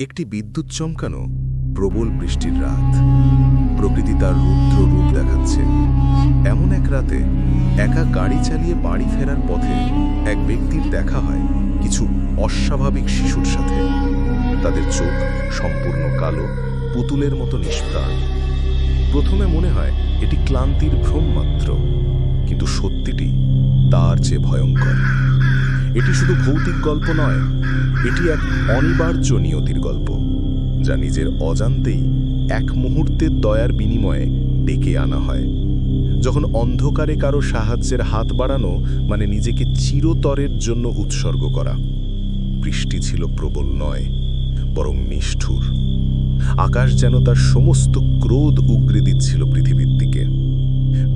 একটি বিদ্যুৎ চমকানো প্রবল বৃষ্টির রাত। প্রকৃতি তার রুদ্র রূপ দেখাচ্ছে। এমন এক রাতে একা গাড়ি চালিয়ে বাড়ি ফেরার পথে এক ব্যক্তির দেখা হয় কিছু অস্বাভাবিক শিশুর সাথে। তাদের চোখ সম্পূর্ণ কালো, পুতুলের মতো নিষ্প্রাণ। প্রথমে মনে হয় এটি ক্লান্তির ভ্রম মাত্র কিন্তু সত্যিটি তার চেয়ে ভয়ঙ্কর। এটি শুধু ভৌতিক গল্প নয়, এটি এক অনিবার্য নিয়তির গল্প যা নিজের অজান্তেই এক মুহূর্তের দয়ার বিনিময়ে ডেকে আনা হয়। যখন অন্ধকারে কারও সাহায্যের হাত বাড়ানো মানে নিজেকে চিরতরের জন্য উৎসর্গ করা, বৃষ্টি ছিল প্রবল নয়, বরং নিষ্ঠুর। আকাশ যেন তার সমস্ত ক্রোধ উগরে দিচ্ছিল পৃথিবীর দিকে।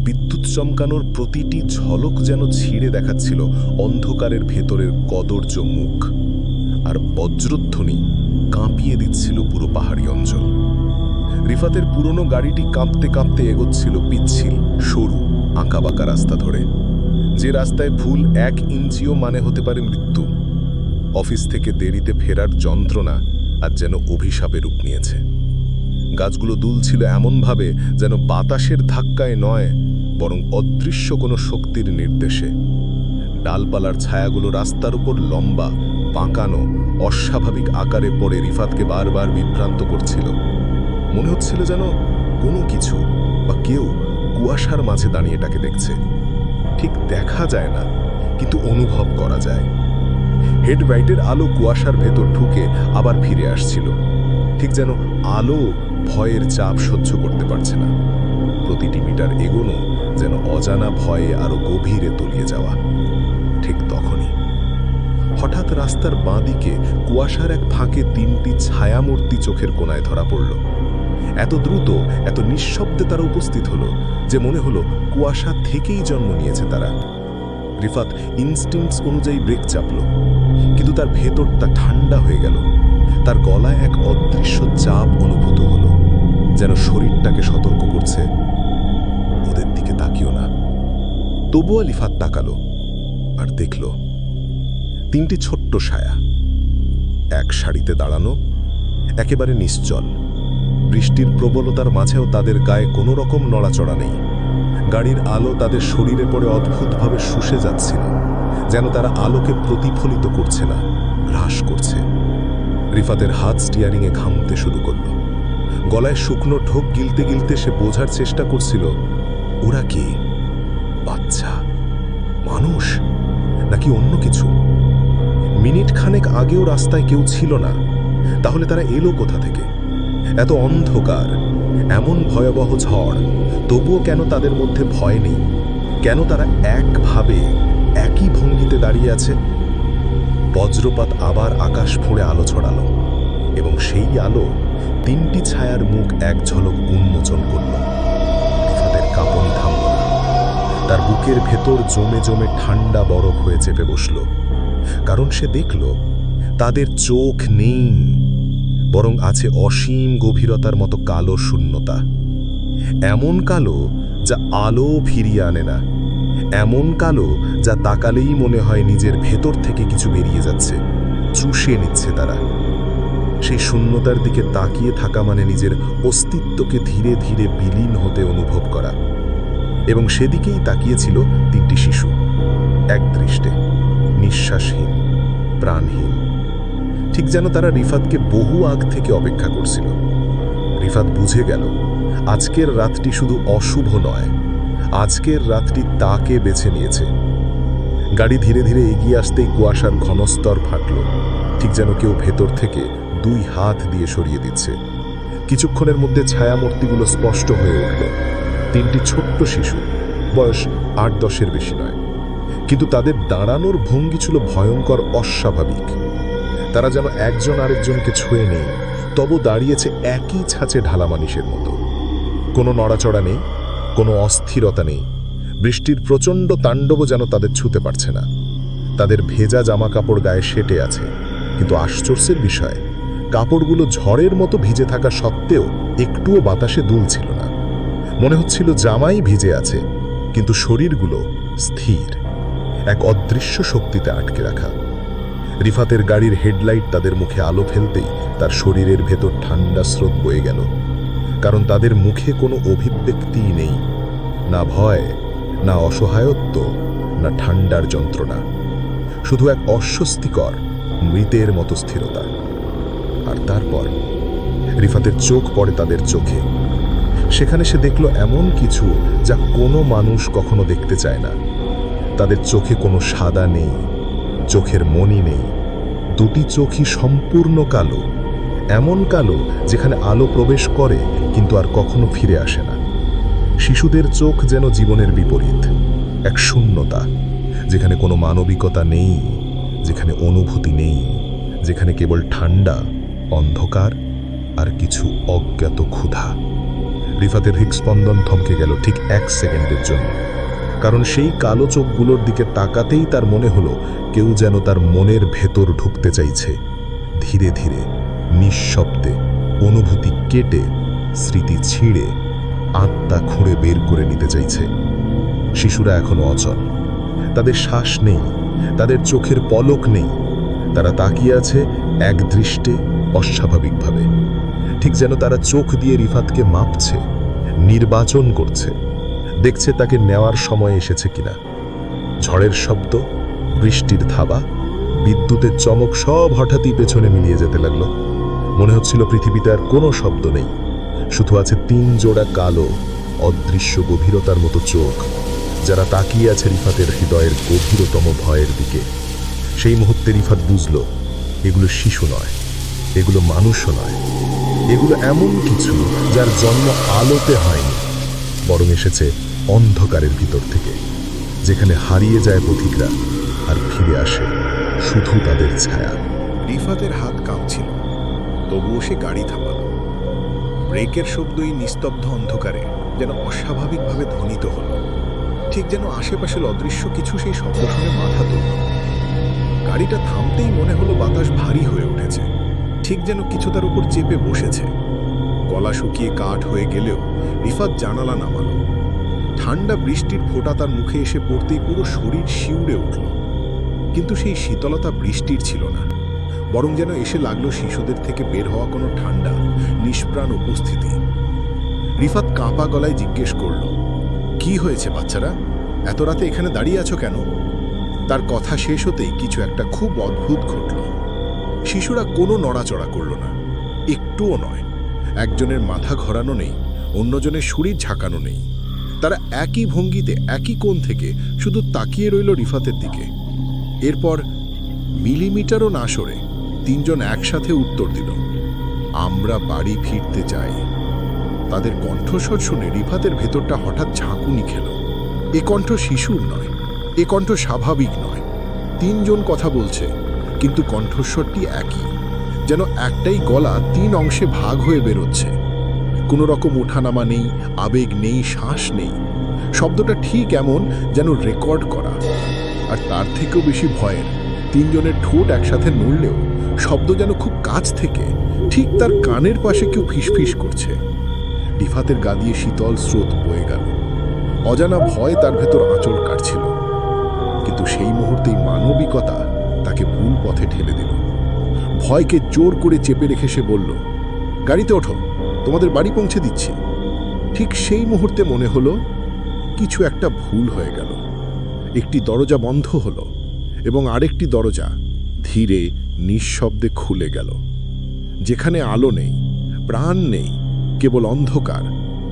বিদ্যুৎ চমকানোর প্রতিটি ঝলক যেন ছিঁড়ে দেখাচ্ছিল অন্ধকারের ভেতরের কদর্য মুখ। আর বজ্রধ্বনি কাঁপিয়ে দিচ্ছিল পুরো পাহাড়ি অঞ্চল। রিফাতের পুরনো গাড়িটি কাঁপতে কাঁপতে এগোচ্ছিল পিচ্ছিল, সরু, আঁকাবাঁকা রাস্তা ধরে। যে রাস্তায় ভুল এক ইঞ্চিও মানে হতে পারে মৃত্যু। অফিস থেকে দেরিতে ফেরার যন্ত্রণা আর যেন অভিশাপে রূপ নিয়েছে। গাছগুলো দুলছিল এমনভাবে যেন বাতাসের ধাক্কায় নয় বরং অদৃশ্য কোনো শক্তির নির্দেশে। ডালপালার ছায়াগুলো রাস্তার উপর লম্বা বাঁকানো অস্বাভাবিক আকারে পড়ে রিফাতকে বারবার বিভ্রান্ত করছিল। মনে হচ্ছিল যেন কোনো কিছু বা কেউ কুয়াশার মাঝে দাঁড়িয়ে তাকে দেখছে। ঠিক দেখা যায় না, কিন্তু অনুভব করা যায়। হেডলাইটের আলো কুয়াশার ভেতর ঢুকে আবার ফিরে আসছিল। ঠিক যেন আলো ভয়ের চাপ সহ্য করতে পারছে না। প্রতিটি মিটার এগোনো যেন অজানা ভয়ে আরও গভীরে তলিয়ে যাওয়া। ঠিক তখনই হঠাৎ রাস্তার বাঁদিকে কুয়াশার এক ফাঁকে তিনটি ছায়ামূর্তি চোখের কোনায় ধরা পড়ল। এত দ্রুত, এত নিঃশব্দে তারা উপস্থিত হলো যে মনে হলো কুয়াশা থেকেই জন্ম নিয়েছে তারা। রিফাত ইনস্টিংস অনুযায়ী ব্রেক চাপল, কিন্তু তার ভেতরটা ঠান্ডা হয়ে গেল। তার গলায় এক অদৃশ্য চাপ অনুভূত হলো, যেন শরীরটাকে সতর্ক করছে। ওদের দিকে তাকিও না। তবুও লিফাত তাকালো আর দেখল, তিনটি ছোট্ট ছায়া এক শাড়িতে দাঁড়ানো, একেবারে নিশ্চল। বৃষ্টির প্রবলতার মাঝেও তাদের গায়ে কোনো রকম নড়াচড়া নেই। গাড়ির আলো তাদের শরীরে পড়ে অদ্ভুতভাবে শুষে যাচ্ছিল, যেন তারা আলোকে প্রতিফলিত করছে না, গ্রাস করছে। রিফাতের হাত স্টিয়ারিংয়ে ঘামতে শুরু করল। গলায় শুকনো ঢোক গিলতে গিলতে সে বোঝার চেষ্টা করছিল ওরা কি বাচ্চা, মানুষ, নাকি অন্য কিছু? মিনিট খানেক আগেও রাস্তায় কেউ ছিল না। তাহলে তারা এলো কোথা থেকে? এত অন্ধকার, এমন ভয়াবহ ঝড়, তবুও কেন তাদের মধ্যে ভয় নেই? কেন তারা একভাবে, একই ভঙ্গিতে দাঁড়িয়ে আছে? বজ্রপাত আবার আকাশ ফুঁড়ে আলো ছড়ালো, এবং সেই আলো তিনটি ছায়ার মুখ এক ঝলক উন্মোচন করল। তার বুকের ভেতর জমে জমে ঠান্ডা বরফ হয়ে চেপে বসল। কারণ সে দেখল, তাদের চোখ নেই, বরং আছে অসীম গভীরতার মতো কালো শূন্যতা। এমন কালো যা আলো ফিরিয়ে আনে না। এমন কালো যা তাকালেই মনে হয় নিজের ভেতর থেকে কিছু বেরিয়ে যাচ্ছে, চুষে নিচ্ছে তারা। সেই শূন্যতার দিকে তাকিয়ে থাকা মানে নিজের অস্তিত্বকে ধীরে ধীরে বিলীন হতে অনুভব করা। এবং সেদিকেই তাকিয়েছিল তিনটি শিশু, এক দৃষ্টে, নিঃশ্বাসহীন, প্রাণহীন। ঠিক যেন তারা রিফাতকে বহু আগ থেকে অপেক্ষা করছিল। রিফাত বুঝে গেল, আজকের রাতটি শুধু অশুভ নয়, আজকের রাতটি তাকে বেছে নিয়েছে। গাড়ি ধীরে ধীরে এগিয়ে আসতেই কুয়াশার ঘনস্তর ফাটল, ঠিক যেন কেউ ভেতর থেকে দুই হাত দিয়ে সরিয়ে দিচ্ছে। কিছুক্ষণের মধ্যে ছায়ামূর্তিগুলো স্পষ্ট হয়ে উঠল। তিনটি ছোট্ট শিশু। বয়স আট দশের বেশি নয়। কিন্তু তাদের দাঁড়ানোর ভঙ্গি ছিল ভয়ঙ্কর, অস্বাভাবিক। তারা যেন একজন আরেকজনকে ছুঁয়ে নেই, তবু দাঁড়িয়েছে একই ছাঁচে ঢালা মানুষের মতো। কোনো নড়াচড়া নেই, কোনো অস্থিরতা নেই। বৃষ্টির প্রচণ্ড তাণ্ডব যেন তাদের ছুতে পারছে না। তাদের ভেজা জামা কাপড় গায়ে সেটে আছে। কিন্তু আশ্চর্যের বিষয়, কাপড়গুলো ঝড়ের মতো ভিজে থাকা সত্ত্বেও একটুও বাতাসে দুলছিল না। মনে হচ্ছিল জামাই ভিজে আছে, কিন্তু শরীরগুলো স্থির। এক অদৃশ্য শক্তিতে আটকে রাখা। রিফাতের গাড়ির হেডলাইট তাদের মুখে আলো ফেলতেই তার শরীরের ভেতর ঠান্ডা স্রোত বয়ে গেল। কারণ তাদের মুখে কোনো অভিব্যক্তিই নেই। না ভয়, না অসহায়ত্ব, না ঠান্ডার যন্ত্রণা। শুধু এক অস্বস্তিকর, মৃতের মতো স্থিরতা। আর তারপর রিফাতের চোখ পড়ে তাদের চোখে। সেখানে সে দেখল এমন কিছু যা কোনো মানুষ কখনো দেখতে চায় না। তাদের চোখে কোনো সাদা নেই, চোখের মনি নেই, দুটি চোখই সম্পূর্ণ কালো, এমন কালো যেখানে আলো প্রবেশ করে কিন্তু আর কখনো ফিরে আসে না। শিশুদের চোখ যেন জীবনের বিপরীত, এক শূন্যতা, যেখানে কোনো মানবিকতা নেই, যেখানে অনুভূতি নেই, যেখানে কেবল ঠান্ডা, অন্ধকার আর কিছু অজ্ঞাত ক্ষুধা। রিফাতের হৃৎস্পন্দন থমকে গেল ঠিক এক সেকেন্ডের জন্য। কারণ সেই কালো চোখগুলোর দিকে তাকাতেই তার মনে হলো কেউ যেন তার মনের ভেতর ঢুকতে চাইছে। ধীরে ধীরে, নিঃশব্দে, অনুভূতি কেটে, স্মৃতি ছিঁড়ে, আত্মা খুঁড়ে বের করে নিতে চাইছে। শিশুরা এখনও অচল। তাদের শ্বাস নেই, তাদের চোখের পলক নেই। তারা তাকিয়ে আছে এক দৃষ্টে অস্বাভাবিকভাবে। ঠিক যেন তারা চোখ দিয়ে রিফাতকে মাপছে, নির্বাচন করছে। দেখছে তাকে নেওয়ার সময় এসেছে কিনা। ঝড়ের শব্দ, বৃষ্টির থাবা বিদ্যুতের চমক সব হঠাৎই পেছনে মিলিয়ে যেতে লাগল। মনে হচ্ছিল পৃথিবীতে আর কোনো শব্দ নেই। শুধু আছে তিন জোড়া কালো, অদৃশ্য গভীরতার মতো চোখ, যারা তাকিয়ে আছে রিফাতের হৃদয়ের গভীরতম ভয়ের দিকে। সেই মুহূর্তে রিফাত বুঝল, এগুলো শিশু নয়। এগুলো মানুষও নয়। এগুলো এমন কিছু যার জন্ম আলোতে হয়নি, বরং এসেছে অন্ধকারের ভিতর থেকে, যেখানে হারিয়ে যায় পথিকরা আর ফিরে আসে শুধু তাদের ছায়া। রিফাতের হাত কাঁপছিল, তবুও সে গাড়ি থামাল। ব্রেকের শব্দই নিস্তব্ধ অন্ধকারে যেন অস্বাভাবিকভাবে ধ্বনিত হল। ঠিক যেন আশেপাশের অদৃশ্য কিছু সেই শব্দ শুনে মাথা তুলল। গাড়িটা থামতেই মনে হলো বাতাস ভারী হয়ে উঠেছে। ঠিক যেন কিছু তার উপর চেপে বসেছে। গলা শুকিয়ে কাঠ হয়ে গেলেও রিফাত জানালা নামাল। ঠান্ডা বৃষ্টির ফোঁটা তার মুখে এসে পড়তেই পুরো শরীর শিউরে উঠল। কিন্তু সেই শীতলতা বৃষ্টির ছিল না। বরং যেন এসে লাগল শিশুদের থেকে বের হওয়া কোনো ঠান্ডা, নিষ্প্রাণ উপস্থিতি। রিফাত কাঁপা গলায় জিজ্ঞেস করল, কি হয়েছে বাচ্চারা? এত রাতে এখানে দাঁড়িয়ে আছো কেন? তার কথা শেষ হতেই কিছু একটা খুব অদ্ভুত ঘটল। শিশুরা কোনো নড়াচড়া করল না। একটুও নয়। একজনের মাথা ঘোরানো নেই, অন্যজনের শরীর ঝাঁকানো নেই। তারা একই ভঙ্গিতে, একই কোণ থেকে শুধু তাকিয়ে রইল রিফাতের দিকে। এরপর মিলিমিটারও না সরে তিনজন একসাথে উত্তর দিল, আমরা বাড়ি ফিরতে চাই। তাদের কণ্ঠস্বর শুনে রিফাতের ভেতরটা হঠাৎ ঝাঁকুনি খেল। এ কণ্ঠ শিশুর নয়, এ কণ্ঠ স্বাভাবিক নয়। তিনজন কথা বলছে কিন্তু কণ্ঠস্বরটি একই। যেন একটাই গলা তিন অংশে ভাগ হয়ে বেরোচ্ছে। কোনো রকম ওঠানামা নেই, আবেগ নেই, শ্বাস নেই। শব্দটা ঠিক এমন যেন রেকর্ড করা। আর তার থেকেও বেশি ভয়ের, তিনজনের ঠোঁট একসাথে নড়লেও শব্দ যেন খুব কাছ থেকে, ঠিক তার কানের পাশে কেউ ফিসফিস করছে। ডিফাতের গা দিয়ে শীতল স্রোত বয়ে গেল। অজানা ভয় তার ভেতর আঁচল কাটছিল। কিন্তু সেই মুহূর্তেই মানবিকতা তাকে ভুল পথে ঠেলে দিল। ভয়কে জোর করে চেপে রেখে সে বলল, গাড়িতে ওঠো, তোমাদের বাড়ি পৌঁছে দিচ্ছি। ঠিক সেই মুহূর্তে মনে হলো, কিছু একটা ভুল হয়ে গেল। একটি দরজা বন্ধ হলো এবং আরেকটি দরজা ধীরে, নিঃশব্দে খুলে গেল। যেখানে আলো নেই, প্রাণ নেই, কেবল অন্ধকার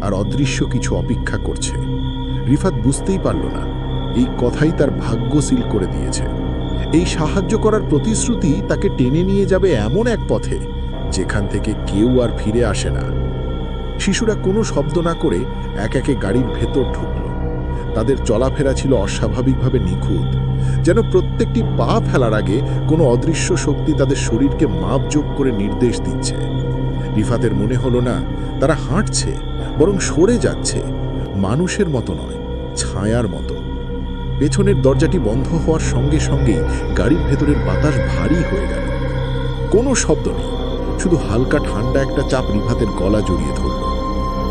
আর অদৃশ্য কিছু অপেক্ষা করছে। রিফাত বুঝতেই পারল না, এই কথাই তার ভাগ্য সিল করে দিয়েছে। এই সাহায্য করার প্রতিশ্রুতি তাকে টেনে নিয়ে যাবে এমন এক পথে, যেখান থেকে কেউ আর ফিরে আসে না। শিশুরা কোনো শব্দ না করে এক একে গাড়ির ভেতর ঢুকল। তাদের চলাফেরা ছিল অস্বাভাবিকভাবে নিখুঁত, যেন প্রত্যেকটি পা ফেলার আগে কোনো অদৃশ্য শক্তি তাদের শরীরকে মাপযোগ করে নির্দেশ দিচ্ছে। রিফাতের মনে হলো না, তারা হাঁটছে, বরং সরে যাচ্ছে। মানুষের মতো নয়, ছায়ার মতো। পেছনের দরজাটি বন্ধ হওয়ার সঙ্গে সঙ্গেই গাড়ির ভেতরের বাতাস ভারী হয়ে গেল। কোনো শব্দ নেই, শুধু হালকা ঠান্ডা একটা চাপ রিফাতের গলা জড়িয়ে ধরল।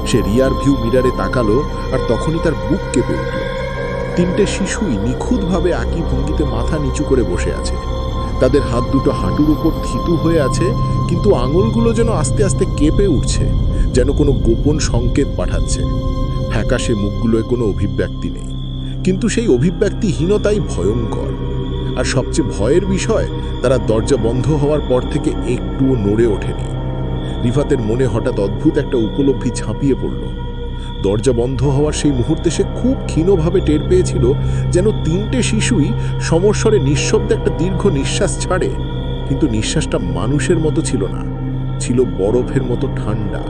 সে রিয়ার ভিউ মিরারে তাকালো আর তখনই তার বুক কেঁপে উঠল। তিনটে শিশুই নিখুঁতভাবে একই ভঙ্গিতে মাথা নিচু করে বসে আছে। তাদের হাত দুটো হাঁটুর উপর থিতু হয়ে আছে, কিন্তু আঙুলগুলো যেন আস্তে আস্তে কেঁপে উঠছে, যেন কোনো গোপন সংকেত পাঠাচ্ছে। ফ্যাকাশে মুখগুলোয় কোনো অভিব্যক্তি নেই। কিন্তু সেই অভিব্যক্তিহীনতাই ভয়ঙ্কর। আর সবচেয়ে ভয়ের বিষয়, তারা দরজা বন্ধ হওয়ার পর থেকে একটুও নড়ে ওঠেনি। রিফাতের মনে হঠাৎ অদ্ভুত একটা উপলব্ধি ঝাঁপিয়ে পড়ল। দরজা বন্ধ হওয়ার সেই মুহূর্তে সে খুব ক্ষীণভাবে টের পেয়েছিল যেন তিনটে শিশুই সমস্বরে নিঃশব্দে একটা দীর্ঘ নিঃশ্বাস ছাড়ে। কিন্তু নিঃশ্বাসটা মানুষের মতো ছিল না। ছিল বরফের মতো ঠান্ডা।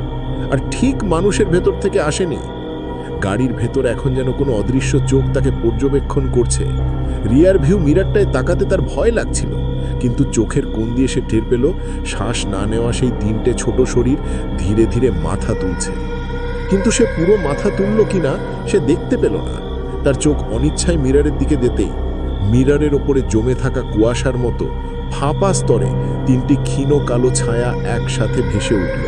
আর ঠিক মানুষের ভেতর থেকে আসেনি। গাড়ির ভেতর এখন যেন কোনো অদৃশ্য চোখ তাকে পর্যবেক্ষণ করছে। রিয়ার ভিউ মিরারটায় তাকাতে তার ভয় লাগছিল, কিন্তু চোখের কোণ দিয়ে সে টের পেল, শ্বাস না নেওয়া সেই তিনটে ছোট শরীর ধীরে ধীরে মাথা তুলছে। কিন্তু সে পুরো মাথা তুলল কিনা সে দেখতে পেল না। তার চোখ অনিচ্ছায় মিরারের দিকে যেতেই মিরারের ওপরে জমে থাকা কুয়াশার মতো ফাঁপা স্তরে তিনটি ক্ষীণ কালো ছায়া একসাথে ভেসে উঠল।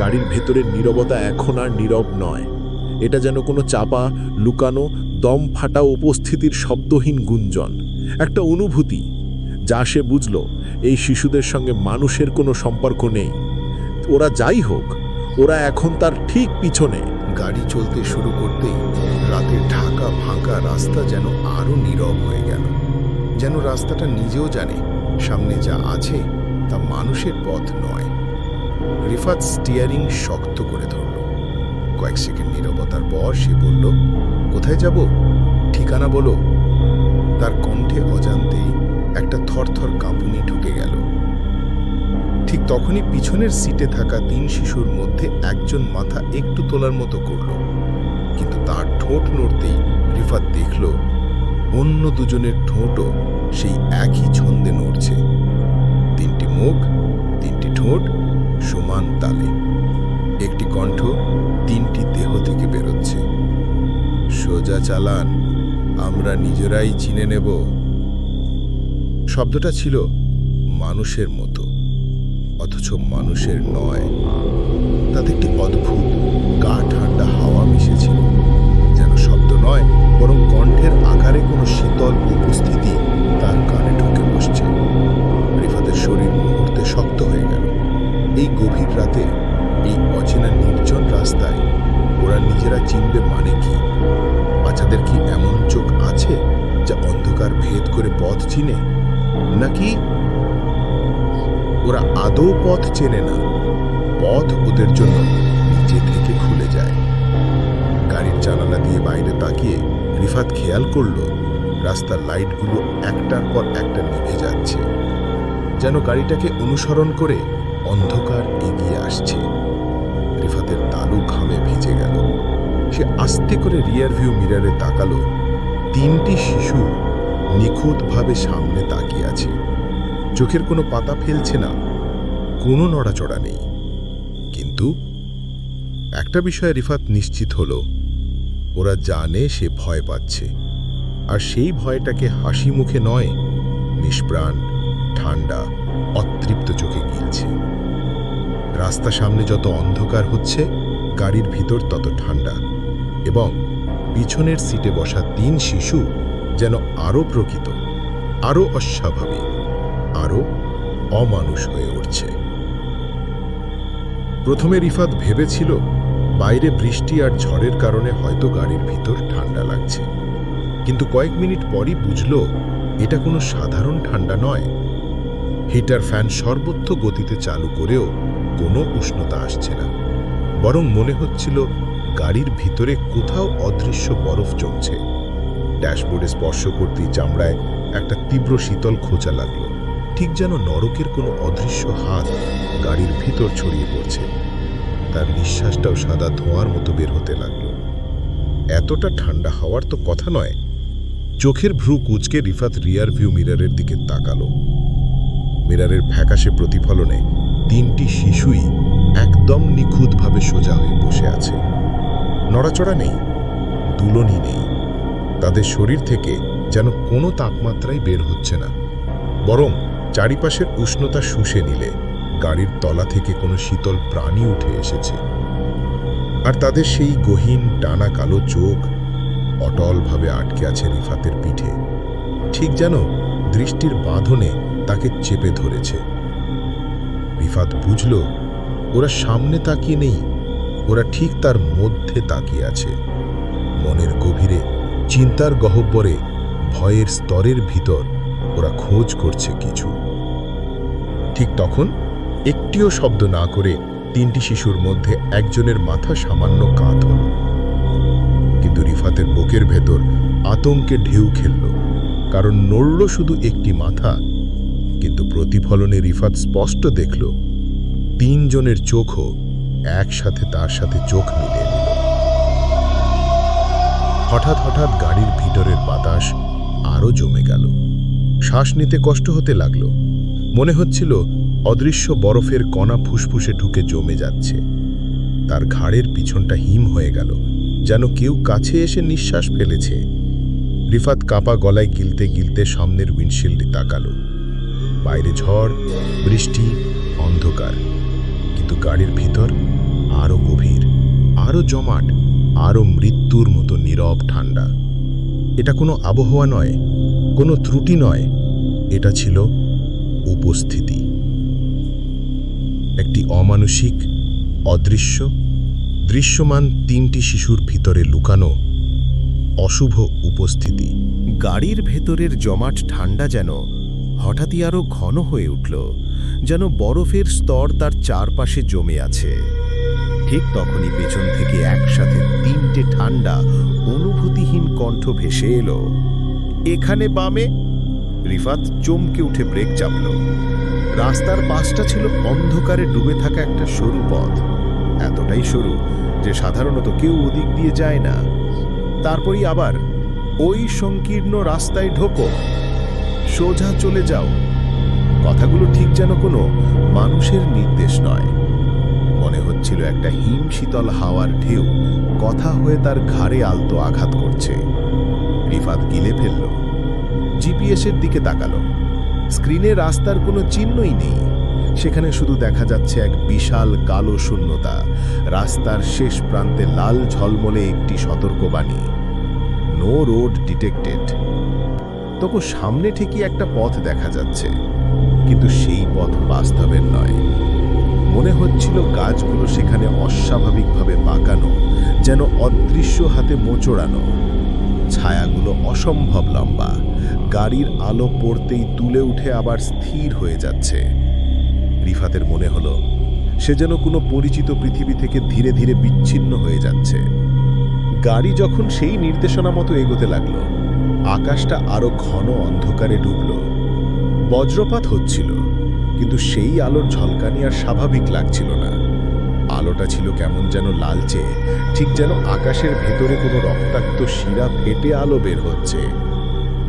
গাড়ির ভেতরের নীরবতা এখন আর নীরব নয়। এটা যেন কোনো চাপা, লুকানো, দম ফাটা উপস্থিতির শব্দহীন গুঞ্জন, একটা অনুভূতি, যা সে বুঝল এই শিশুদের সঙ্গে মানুষের কোনো সম্পর্ক নেই। ওরা যাই হোক, ওরা এখন তার ঠিক পিছনে। গাড়ি চলতে শুরু করতেই রাতে ঢাকা ফাঁকা রাস্তা যেন আরও নীরব হয়ে গেল। যেন রাস্তাটা নিজেও জানে সামনে যা আছে তা মানুষের পথ নয়। রিফাত স্টিয়ারিং শক্ত করে ধরল। কয়েক সেকেন্ড নীরবতার পর সে বলল, কোথায় যাব? ঠিকানা বলো। তার কণ্ঠে অজান্তেই একটা থরথর কাঁপুনি ঢুকে গেল। ঠিক তখনই পিছনের সিটে থাকা তিন শিশুর মধ্যে একজন মাথা একটু তোলার মতো করল। কিন্তু তার ঠোঁট নড়তেই রিফাত দেখল, অন্য দুজনের ঠোঁটও সেই একই ছন্দে নড়ছে। তিনটি মুখ, তিনটি ঠোঁট সমান তালে। একটি কণ্ঠ তিনটি দেহ থেকে বেরোচ্ছে। সোজা চালান, আমরা নিজেরাই চিনে নেব। শব্দটা ছিল মানুষের মতো, অথচ মানুষের নয়। তাতে একটি অদ্ভুত গা ঠান্ডা হাওয়া মিশেছিল, যেন শব্দ নয়, বরং কণ্ঠের আকারে কোনো শীতল উপস্থিতি তার কানে ঢুকে বসছে। রিফাতের শরীর মুহূর্তে শক্ত হয়ে গেল। এই গভীর রাতে এই অচেনা নির্জন রাস্তায় ওরা নিজেরা চিনবে মানে কি? বাচ্চাদের কি এমন চোখ আছে যা অন্ধকার ভেদ করে পথ চিনে? নাকি ওরা আদৌ পথ চেনে না? পথ ওদের জন্য নিজে থেকে খুলে যায়। গাড়ির জানালা দিয়ে বাইরে তাকিয়ে রিফাত খেয়াল করল, রাস্তার লাইটগুলো একটার পর একটা নিভে যাচ্ছে। যেন গাড়িটাকে অনুসরণ করে অন্ধকার এগিয়ে আস্তে করে রিয়ার ভিউ মিরারে তাকালো তিনটি শিশু নিখুঁতভাবে সামনে তাকিয়ে আছে। চোখের কোনো পাতা ফেলছে না, কোনো নড়াচড়া নেই। কিন্তু একটা বিষয়ে রিফাত নিশ্চিত হলো, ওরা জানে সে ভয় পাচ্ছে। আর সেই ভয়টাকে হাসি মুখে নয়, নিষ্প্রাণ, ঠান্ডা, অতৃপ্ত চোখে গিলছে। রাস্তা সামনে যত অন্ধকার হচ্ছে, গাড়ির ভিতর তত ঠান্ডা। এবং পিছনের সিটে বসা তিন শিশু যেন আরও প্রকৃত, আরও অস্বাভাবিক, আরও অমানুষ হয়ে উঠছে। প্রথমে রিফাত ভেবেছিল বাইরে বৃষ্টি আর ঝড়ের কারণে হয়তো গাড়ির ভিতর ঠান্ডা লাগছে। কিন্তু কয়েক মিনিট পরই বুঝল এটা কোনো সাধারণ ঠান্ডা নয়। হিটার ফ্যান সর্বোচ্চ গতিতে চালু করেও কোনো উষ্ণতা আসছে না। বরং মনে হচ্ছিল গাড়ির ভিতরে কোথাও অদৃশ্য বরফ জমছে। ড্যাশবোর্ডে স্পর্শ করতেই চামড়ায় একটা তীব্র শীতল খোঁচা লাগল। ঠিক যেন নরকের কোনো অদৃশ্য হাত গাড়ির ভিতর ছড়িয়ে পড়ছে। তার নিঃশ্বাসটাও সাদা ধোঁয়ার মতো বের হতে লাগল। এতটা ঠান্ডা হওয়ার তো কথা নয়। চোখের ভ্রু কুচকে রিফাত রিয়ার ভিউ মিরারের দিকে তাকালো। মিরারের ফ্যাকাশে প্রতিফলনে তিনটি শিশুই একদম নিখুঁতভাবে সোজা হয়ে বসে আছে। নড়াচড়া নেই দুলনি নেই। তাদের শরীর থেকে যেন কোনো তাপমাত্রাই বের হচ্ছে না। বরং চারিপাশের উষ্ণতা শুষে নিলে গাড়ির তলা থেকে কোনো শীতল প্রাণী উঠে এসেছে। আর তাদের সেই গহীন, টানা কালো চোখ অটলভাবে আটকে আছে রিফাতের পিঠে। ঠিক যেন দৃষ্টির বাঁধনে তাকে চেপে ধরেছে। রিফাত বুঝল, ওরা সামনে তাকিয়ে নেই ওরা ঠিক তার মধ্যে তাকিয়ে আছে। মনের গভীরে, চিন্তার গহব্বরে, ভয়ের স্তরের ভিতর ওরা খোঁজ করছে কিছু। ঠিক তখন একটিও শব্দ না করে তিনটি শিশুর মধ্যে একজনের মাথা সামান্য কাত হল। কিন্তু রিফাতের বুকের ভেতর আতঙ্কে ঢেউ খেলল, কারণ নড়ল শুধু একটি মাথা। কিন্তু প্রতিফলনে রিফাত স্পষ্ট দেখল, তিনজনের চোখও একসাথে তার সাথে চোখ মিলিয়ে নিল। হঠাৎ হঠাৎ গাড়ির ভিতরের বাতাস আরও জমে গেল। শ্বাস নিতে কষ্ট হতে লাগল। মনে হচ্ছিল অদৃশ্য বরফের কণা ফুসফুসে ঢুকে জমে যাচ্ছে। তার ঘাড়ের পিছনটা হিম হয়ে গেল, যেন কেউ কাছে এসে নিঃশ্বাস ফেলেছে। রিফাত কাপা গলায় গিলতে গিলতে সামনের উইন্ডশিল্ডে তাকালো। বাইরে ঝড়, বৃষ্টি, অন্ধকার। কিন্তু গাড়ির ভিতর আরও গভীর আরও জমাট আরও মৃত্যুর মতো নীরব ঠান্ডা। এটা কোনো আবহাওয়া নয়, কোনো ত্রুটি নয়, এটা ছিল উপস্থিতি। একটি অমানসিক, অদৃশ্য, দৃশ্যমান তিনটি শিশুর ভিতরে লুকানো অশুভ উপস্থিতি। গাড়ির ভেতরের জমাট ঠান্ডা যেন হঠাৎই আরও ঘন হয়ে উঠল, যেন বরফের স্তর তার চারপাশে জমে আছে। ঠিক তখনই পেছন থেকে একসাথে তিনটে ঠান্ডা, অনুভূতিহীন কণ্ঠ ভেসে এলো। এখানে বামে? রিফাত চমকে উঠে ব্রেক চাপল। রাস্তার পাশটা ছিল অন্ধকারে ডুবে থাকা একটা সরু পথ। এতটাই সরু যে সাধারণত কেউ ওদিক দিয়ে যায় না। তারপরই আবার, ওই সংকীর্ণ রাস্তায় ঢোকো। সোজা চলে যাও। কথাগুলো ঠিক যেন কোনো মানুষের নির্দেশ নয়। হচ্ছিল একটা হিম শীতল হাওয়ার ঢেউ। কথা হয়ে তার ঘাড়ে আলতো আঘাত করছে। রিফাত গিলে ফেলল। জিপিএসের দিকে তাকালো। স্ক্রিনে রাস্তার কোনো চিহ্নই নেই। সেখানে শুধু দেখা যাচ্ছে এক বিশাল কালো শূন্যতা। রাস্তার শেষ প্রান্তে লাল ঝলমলে একটি সতর্কবাণী। No road detected. তবু সামনে ঠিকই একটা পথ দেখা যাচ্ছে। কিন্তু সেই পথ বাস্তবের নয়। মনে হচ্ছিল গাছগুলো সেখানে অস্বাভাবিকভাবে বাঁকানো, যেন অদৃশ্য হাতে মোচড়ানো। ছায়াগুলো অসম্ভব লম্বা। গাড়ির আলো পড়তেই তুলে উঠে আবার স্থির হয়ে যাচ্ছে। রিফাতের মনে হলো, সে যেন কোনো পরিচিত পৃথিবী থেকে ধীরে ধীরে বিচ্ছিন্ন হয়ে যাচ্ছে। গাড়ি যখন সেই নির্দেশনা মতো এগোতে লাগল, আকাশটা আরও ঘন অন্ধকারে ডুবল। বজ্রপাত হচ্ছিল। কিন্তু সেই আলোর ঝলকানি আর স্বাভাবিক লাগছিল না। আলোটা ছিল কেমন যেন লালচে, ঠিক যেন আকাশের ভেতরে কোনো রক্তাক্ত শিরা ফেটে আলো বের হচ্ছে।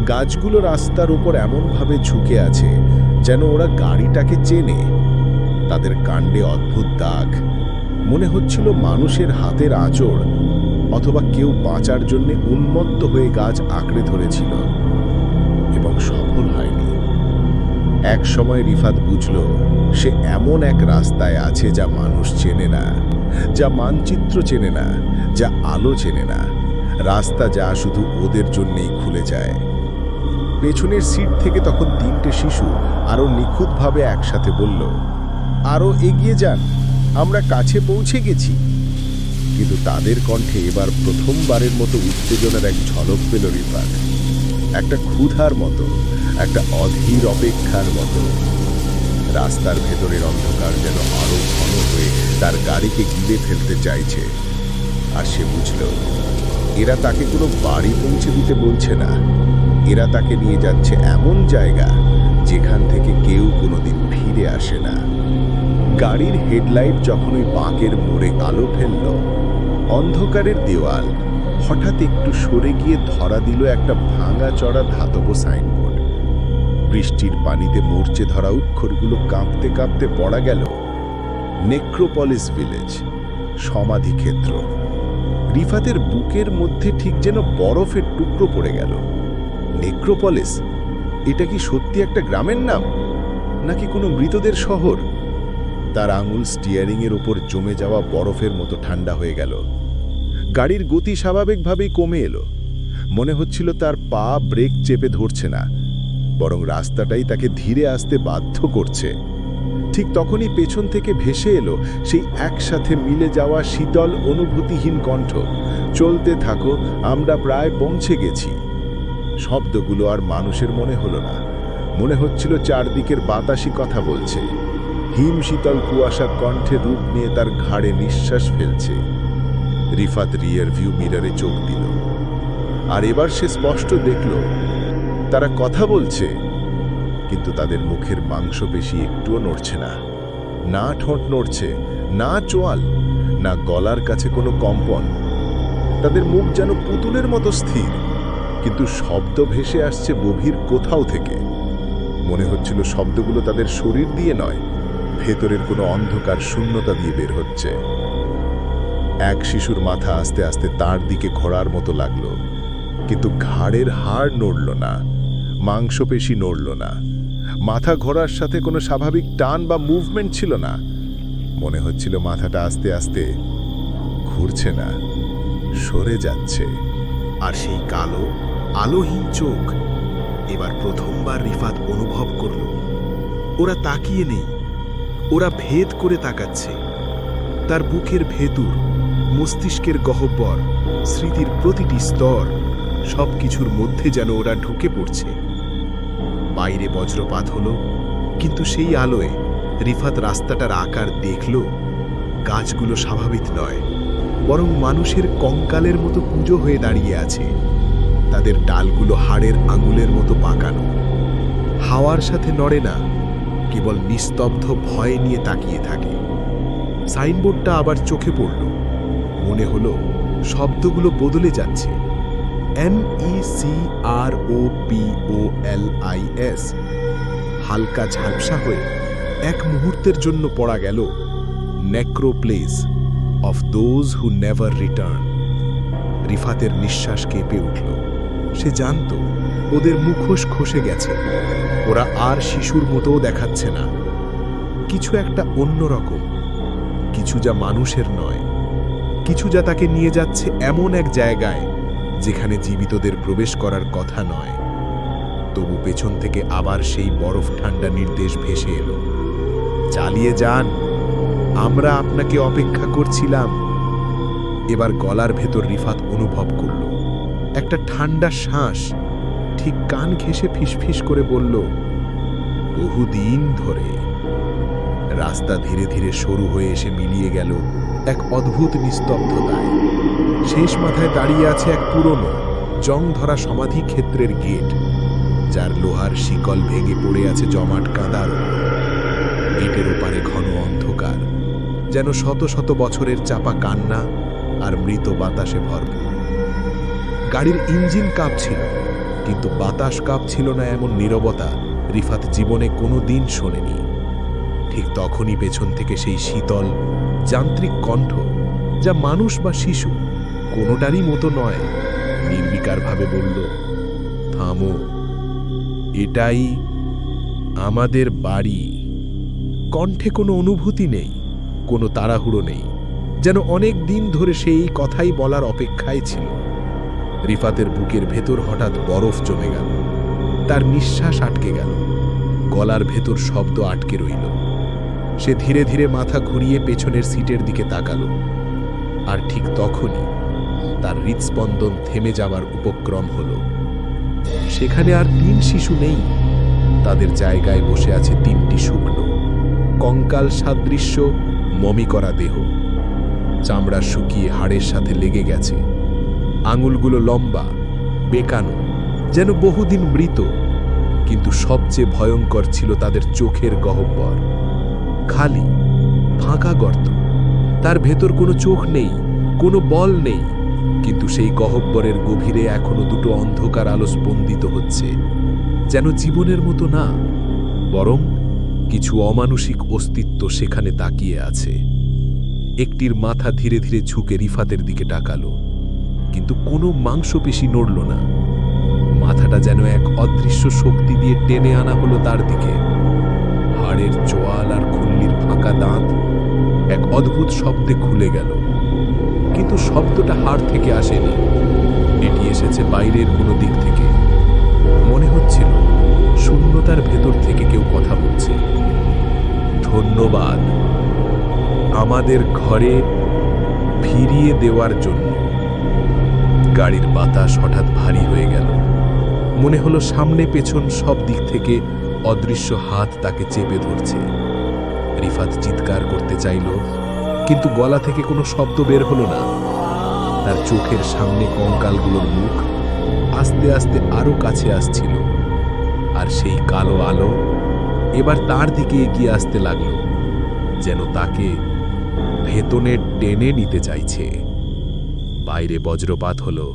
গাছগুলো রাস্তার উপর এমনভাবে ঝুঁকে আছে যেন ওরা গাড়িটাকে চেনে। তাদের কাণ্ডে অদ্ভুত দাগ। মনে হচ্ছিল মানুষের হাতের আঁচড়, অথবা কেউ বাঁচার জন্য উন্মত্ত হয়ে গাছ আঁকড়ে ধরেছিল। এবং হয়নি এক সময় রিফাত বুঝল, সে এমন এক রাস্তায় আছে যা মানুষ চেনে না, যা মানচিত্র চেনে না, যা আলো চেনে না। রাস্তা যা শুধু ওদের জন্যেই খুলে যায়। পেছনের সিট থেকে তখন তিনটে শিশু আরও নিখুঁতভাবে একসাথে বলল আরও এগিয়ে যান, আমরা কাছে পৌঁছে গেছি। কিন্তু তাদের কণ্ঠে এবার প্রথমবারের মতো উত্তেজনার এক ঝলক পেল রিফাত। একটা ক্ষুধার মতো, একটা অধীর অপেক্ষার মতো। রাস্তার ভেতরের অন্ধকার যেন আরও ঘন হয়ে তার গাড়িকে গিলে ফেলতে চাইছে। আর সে বুঝল, এরা তাকে কোনো বাড়ি পৌঁছে দিতে বলছে না। এরা তাকে নিয়ে যাচ্ছে এমন জায়গা যেখান থেকে কেউ কোনোদিন ফিরে আসে না। গাড়ির হেডলাইট যখন ওই বাঁকের মোড়ে আলো ফেলল, অন্ধকারের দেওয়াল হঠাৎ একটু সরে গিয়ে ধরা দিল একটা ভাঙা চড়া ধাতব সাইনবোর্ড। বৃষ্টির পানিতে মরচে ধরা অক্ষরগুলো কাঁপতে কাঁপতে পড়া গেল নেক্রোপলিস ভিলেজ সমাধি ক্ষেত্র রিফাতের বুকের মধ্যে ঠিক যেন বরফের টুকরো পড়ে গেল। নেক্রোপলিস? এটা কি সত্যি একটা গ্রামের নাম? নাকি কোনো মৃতদের শহর? তার আঙুল স্টিয়ারিংয়ের ওপর জমে যাওয়া বরফের মতো ঠান্ডা হয়ে গেল। গাড়ির গতি স্বাভাবিকভাবেই কমে এলো। মনে হচ্ছিল তার পা ব্রেক চেপে ধরছে না, বরং রাস্তাটাই তাকে ধীরে আসতে বাধ্য করছে। ঠিক তখনই পেছন থেকে ভেসে এলো সেই একসাথে মিলে যাওয়া শীতল অনুভূতিহীন কণ্ঠ, চলতে থাকো, আমরা প্রায় পৌঁছে গেছি। শব্দগুলো আর মানুষের মনে হলো না। মনে হচ্ছিল চারদিকের বাতাসই কথা বলছে। হিম শীতল কুয়াশা কণ্ঠে রূপ নিয়ে তার ঘাড়ে নিঃশ্বাস ফেলছে। রিফাত রিয়ার ভিউ মিররে চোখ দিল। আর এবার সে স্পষ্ট দেখল, তারা কথা বলছে, কিন্তু তাদের মুখের মাংসপেশি একটুও নড়ছে না। না ঠোঁট নড়ছে, না চোয়াল, না গলার কাছে কোনো কম্পন। তাদের মুখ যেন পুতুলের মতো স্থির, কিন্তু শব্দ ভেসে আসছে গভীর কোথাও থেকে। মনে হচ্ছিল শব্দগুলো তাদের শরীর দিয়ে নয়, ভেতরের কোনো অন্ধকার শূন্যতা দিয়ে বের হচ্ছে। এক শিশুর মাথা আস্তে আস্তে তার দিকে ঘোরার মতো লাগল। কিন্তু ঘাড়ের হাড় নড়ল না, মাংসপেশি নড়ল না। মাথা ঘোরার সাথে কোনো স্বাভাবিক টান বা মুভমেন্ট ছিল না। মনে হচ্ছিল মাথাটা আস্তে আস্তে ঘুরছে না, সরে যাচ্ছে। আর সেই কালো, আলোহীন চোখ এবার প্রথমবার রিফাত অনুভব করল। ওরা তাকিয়ে নেই, ওরা ভেদ করে তাকাচ্ছে। তার বুকের ভেতুর মস্তিষ্কের গহ্বর স্মৃতির প্রতিটি স্তর সব কিছুর মধ্যে যেন ওরা ঢুকে পড়ছে। বাইরে বজ্রপাত হলো, কিন্তু সেই আলোয় রিফাত রাস্তাটার আকার দেখল, গাছগুলো স্বাভাবিক নয়, বরং মানুষের কঙ্কালের মতো পুজো হয়ে দাঁড়িয়ে আছে, তাদের ডালগুলো হাড়ের আঙুলের মতো পাকানো। হাওয়ার সাথে নড়ে না, কেবল নিস্তব্ধ ভয় নিয়ে তাকিয়ে থাকে। সাইনবোর্ডটা আবার চোখে পড়ল। মনে হলো শব্দগুলো বদলে যাচ্ছে। N E C R O P O L I S. হালকা ঝাপসা হয়ে এক মুহূর্তের জন্য পড়া গেল necropolis of those who never return. রিফাতের নিঃশ্বাস কেঁপে উঠল। সে জানত ওদের মুখোশ খসে গেছে। ওরা আর শিশুর মতোও দেখাচ্ছে না। কিছু একটা অন্যরকম কিছু যা মানুষের কিছু যা তাকে নিয়ে যাচ্ছে এমন এক জায়গায় যেখানে জীবিতদের প্রবেশ করার কথা নয়। তবু পেছন থেকে আবার সেই বরফ ঠান্ডা নির্দেশ ভেসে এলো। চালিয়ে যান। আমরা আপনাকে অপেক্ষা করছিলাম। এবার গলার ভেতর রিফাত অনুভব করল। একটা ঠান্ডা শ্বাস ঠিক কান ঘেঁষে ফিসফিস করে বলল, বহুদিন ধরে। রাস্তা ধীরে ধীরে সরু হয়ে এসে মিলিয়ে গেল। এক অদ্ভুত নিস্তব্ধতায়। শেষ মাথায় দাঁড়িয়ে আছে এক পুরনো জং ধরা সমাধি ক্ষেত্রের গেট, যার লোহার শিকল ভেঙে পড়ে আছে জমাট কাঁদার গেটের ওপারে ঘন অন্ধকার, যেন শত শত বছরের চাপা কান্না আর মৃত বাতাসে ভরপুর। গাড়ির ইঞ্জিন কাঁপছিল, কিন্তু বাতাস কাঁপছিল না এমন নীরবতা রিফাত জীবনে কোনো দিন শোনেনি। ঠিক তখনই পেছন থেকে সেই শীতল, যান্ত্রিক কণ্ঠ, যা মানুষ বা শিশু, কোনোটারই মতো নয়, নির্বিকারভাবে বলল, থামো, এটাই আমাদের বাড়ি। কণ্ঠে কোনো অনুভূতি নেই, কোনো তাড়াহুড়ো নেই, যেন অনেক দিন ধরে সেই কথাই বলার অপেক্ষায় ছিল। রিফাতের বুকের ভেতর হঠাৎ বরফ জমে গেল, তার নিঃশ্বাস আটকে গেল, গলার ভেতর শব্দ আটকে রইল। সে ধীরে ধীরে মাথা ঘুরিয়ে পেছনের সিটের দিকে তাকালো। আর ঠিক তখনই তার হৃৎস্পন্দন থেমে যাবার উপক্রম হল। সেখানে আর তিন শিশু নেই। তাদের জায়গায় বসে আছে তিনটি শুকনো, কঙ্কাল সাদৃশ্য, মমি করা দেহ। চামড়া শুকিয়ে হাড়ের সাথে লেগে গেছে। আঙুলগুলো লম্বা, বেকানো, যেন বহুদিন মৃত, কিন্তু সবচেয়ে ভয়ঙ্কর ছিল তাদের চোখের গহ্বর খালি, ফাঁকা গর্ত। তার ভেতর কোনো চোখ নেই, কোনো বল নেই। কিন্তু সেই গহব্বরের গভীরে এখনও দুটো অন্ধকার আলো স্পন্দিত হচ্ছে, যেন জীবনের মতো না, বরং কিছু অমানসিক অস্তিত্ব সেখানে তাকিয়ে আছে। একটির মাথা ধীরে ধীরে ঝুঁকে রিফাতের দিকে টাকালো কিন্তু কোনো মাংসপেশি নড়ল না। মাথাটা যেন এক অদৃশ্য শক্তি দিয়ে টেনে আনা হলো তার দিকে। হাড়ের চোয়াল আর খুল্লির ফাঁকা দাঁত এক অদ্ভুত শব্দে খুলে গেল। কিন্তু শব্দটা হাড় থেকে আসেনি। এটি এসেছে বাইরের কোনো দিক থেকে। মনে হচ্ছিল শূন্যতার ভেতর থেকে কেউ কথা বলছে। ধন্যবাদ। আমাদের ঘরে ফিরিয়ে দেওয়ার জন্য। গাড়ির বাতাস হঠাৎ ভারী হয়ে গেল। মনে হলো সামনে পেছন সব দিক থেকে অদৃশ্য হাত তাকে চেপে ধরছে। রিফাত চিৎকার করতে চাইল, কিন্তু গলা থেকে কোনো শব্দ বের হলো না। তার চোখের সামনে কঙ্কালগুলোর মুখ আস্তে আস্তে আরও কাছে আসছিল, আর সেই কালো আলো এবার তার দিকে এগিয়ে আসতে লাগল, যেন তাকে ভেতনে টেনে নিতে চাইছে। বাইরে বজ্রপাত হলো,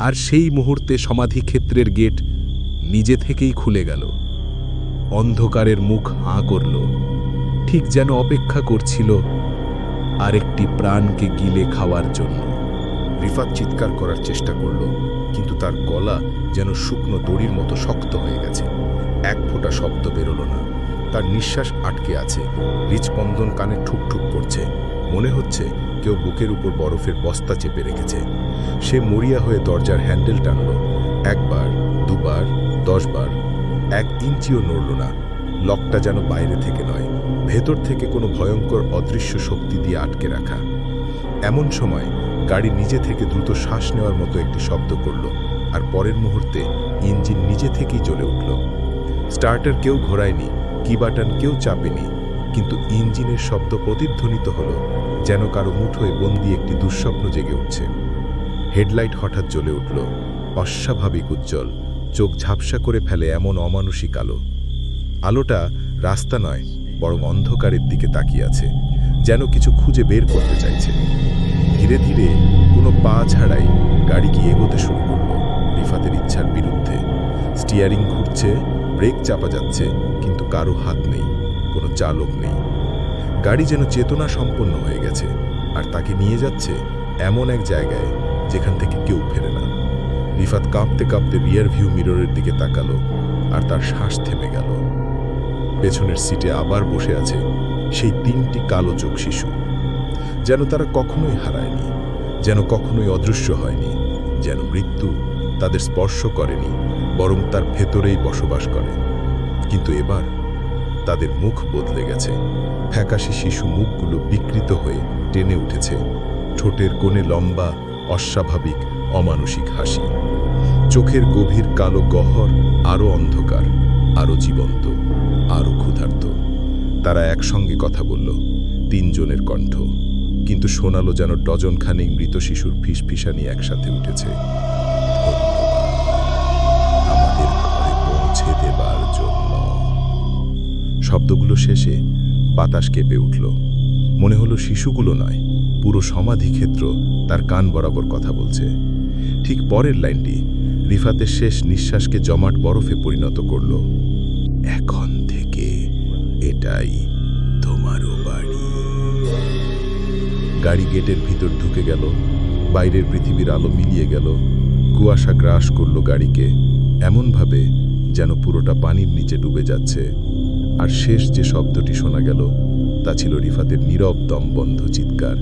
আর সেই মুহূর্তে সমাধিক্ষেত্রের গেট নিজে থেকেই খুলে গেল। অন্ধকারের মুখ হাঁ করল। ঠিক যেন অপেক্ষা করছিল আরেকটি প্রাণকে গিলে খাওয়ার জন্য। রিফাত চিৎকার করার চেষ্টা করল, কিন্তু তার গলা যেন শুকনো দড়ির মতো শক্ত হয়ে গেছে। এক ফোঁটা শব্দ বেরোলো না। তার নিঃশ্বাস আটকে আছে। হৃৎস্পন্দন কানে ঠুকঠুক করছে। মনে হচ্ছে কেউ বুকের উপর বরফের বস্তা চেপে রেখেছে। সে মরিয়া হয়ে দরজার হ্যান্ডেল টানল। একবার, দুবার, দশবার এক ইঞ্চিও নড়ল না। লকটা যেন বাইরে থেকে নয়, ভেতর থেকে কোনো ভয়ঙ্কর অদৃশ্য শক্তি দিয়ে আটকে রাখা। এমন সময় গাড়ি নিজে থেকে দ্রুত শ্বাস নেওয়ার মতো একটি শব্দ করল, আর পরের মুহূর্তে ইঞ্জিন নিজে থেকেই জ্বলে উঠল। স্টার্টার কেউ ঘোরায়নি, কি বাটন কেউ চাপেনি, কিন্তু ইঞ্জিনের শব্দ প্রতিধ্বনিত হলো, যেন কারও মুঠোয় বন্দি একটি দুঃস্বপ্ন জেগে উঠছে। হেডলাইট হঠাৎ জ্বলে উঠল, অস্বাভাবিক উজ্জ্বল। চোখ ঝাপসা করে ফেলে এমন অমানুষিক আলো। আলোটা রাস্তা নয়, বরং অন্ধকারের দিকে তাকিয়ে আছে, যেন কিছু খুঁজে বের করতে চাইছে। ধীরে ধীরে কোনো পা ছাড়াই গাড়ি কি এগোতে শুরু করল। রিফাতের ইচ্ছার বিরুদ্ধে। স্টিয়ারিং ঘুরছে, ব্রেক চাপা যাচ্ছে, কিন্তু কারও হাত নেই, কোনো চালক নেই। গাড়ি যেন চেতনা সম্পন্ন হয়ে গেছে, আর তাকে নিয়ে যাচ্ছে এমন এক জায়গায় যেখান থেকে কেউ ফেরে না। রিফাত কাঁপতে কাঁপতে রিয়ার ভিউ মিররের দিকে তাকালো আর তার শ্বাস থেমে গেল। পেছনের সিটে আবার বসে আছে সেই তিনটি কালো চোখ শিশু। যেন তারা কখনোই হারায়নি, যেন কখনোই অদৃশ্য হয়নি, যেন মৃত্যু তাদের স্পর্শ করেনি, বরং তার ভেতরেই বসবাস করে। কিন্তু এবার তাদের মুখ বদলে গেছে। ফ্যাকাশে শিশু মুখগুলো বিকৃত হয়ে টেনে উঠেছে। ঠোঁটের কোণে লম্বা, অস্বাভাবিক, অমানসিক হাসি। চোখের গভীর কালো গহর আরও অন্ধকার আরও জীবন্ত আরও ক্ষুধার্ত। তারা একসঙ্গে কথা বলল, তিনজনের কণ্ঠ। কিন্তু শোনালো যেন ডজনখানেক মৃত শিশুর ফিসফিসানি একসাথে উঠেছে। শব্দগুলো শেষে বাতাস কেঁপে উঠল। মনে হলো শিশুগুলো নয়, পুরো সমাধিক্ষেত্র তার কান বরাবর কথা বলছে। ঠিক পরের লাইনটি রিফাতের শেষ নিঃশ্বাসকে জমাট বরফে পরিণত করল। এখন থেকে এটাই তোমারও বাড়ি। গাড়ি গেটের ভিতর ঢুকে গেল, বাইরের পৃথিবীর আলো মিলিয়ে গেল। কুয়াশা গ্রাস করল গাড়িকে, এমনভাবে যেন পুরোটা পানির নিচে ডুবে যাচ্ছে। আর শেষ যে শব্দটি শোনা গেল, তা ছিল রিফাতের নীরব দমবন্ধ চিৎকার,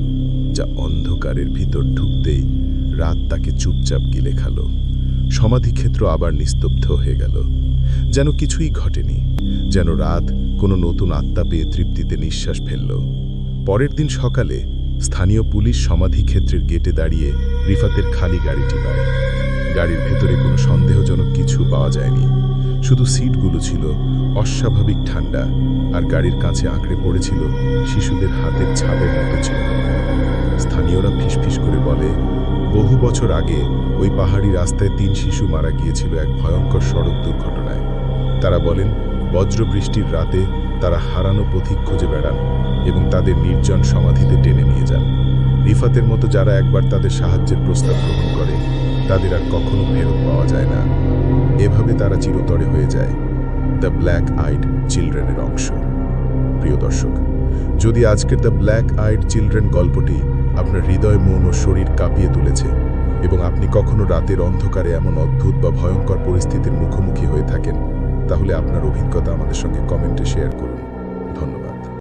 যা অন্ধকারের ভিতর ঢুকতেই রাত তাকে চুপচাপ গিলে খালো। সমাধিক্ষেত্র আবার নিস্তব্ধ হয়ে গেল। যেন কিছুই ঘটেনি, যেন রাত কোনো নতুন আত্মা পেয়ে তৃপ্তিতে নিঃশ্বাস ফেলল। পরের দিন সকালে স্থানীয় পুলিশ সমাধিক্ষেত্রের গেটে দাঁড়িয়ে রিফাতের খালি গাড়িটি পায়। গাড়ির ভেতরে কোনো সন্দেহজনক কিছু পাওয়া যায়নি। শুধু সিটগুলো ছিল অস্বাভাবিক ঠান্ডা আর গাড়ির কাছে আঁকড়ে পড়েছিল শিশুদের হাতের ছাপের মতো ছিল। স্থানীয়রা ফিসফিস করে বলে বহু বছর আগে ওই পাহাড়ি রাস্তায় তিন শিশু মারা গিয়েছিল এক ভয়ঙ্কর সড়ক দুর্ঘটনায়। তারা বলেন, বজ্রবৃষ্টির রাতে তারা হারানো পথিক খুঁজে বেড়ান এবং তাদের নির্জন সমাধিতে টেনে নিয়ে যান। রিফাতের মতো যারা একবার তাদের সাহায্যের প্রস্তাব গ্রহণ করে, তাদের আর কখনো ফেরত পাওয়া যায় না। এভাবে তারা চিরতরে হয়ে যায়, দ্য ব্ল্যাক আইড চিলড্রেনের অংশ। প্রিয় দর্শক, যদি আজকের দ্য ব্ল্যাক আইড চিলড্রেন গল্পটি আপনার হৃদয়, মন ও শরীর কাঁপিয়ে তুলেছে এবং আপনি কখনো রাতের অন্ধকারে এমন অদ্ভুত বা ভয়ঙ্কর পরিস্থিতির মুখোমুখি হয়ে থাকেন, তাহলে আপনার অভিজ্ঞতা আমাদের সঙ্গে কমেন্টে শেয়ার করুন।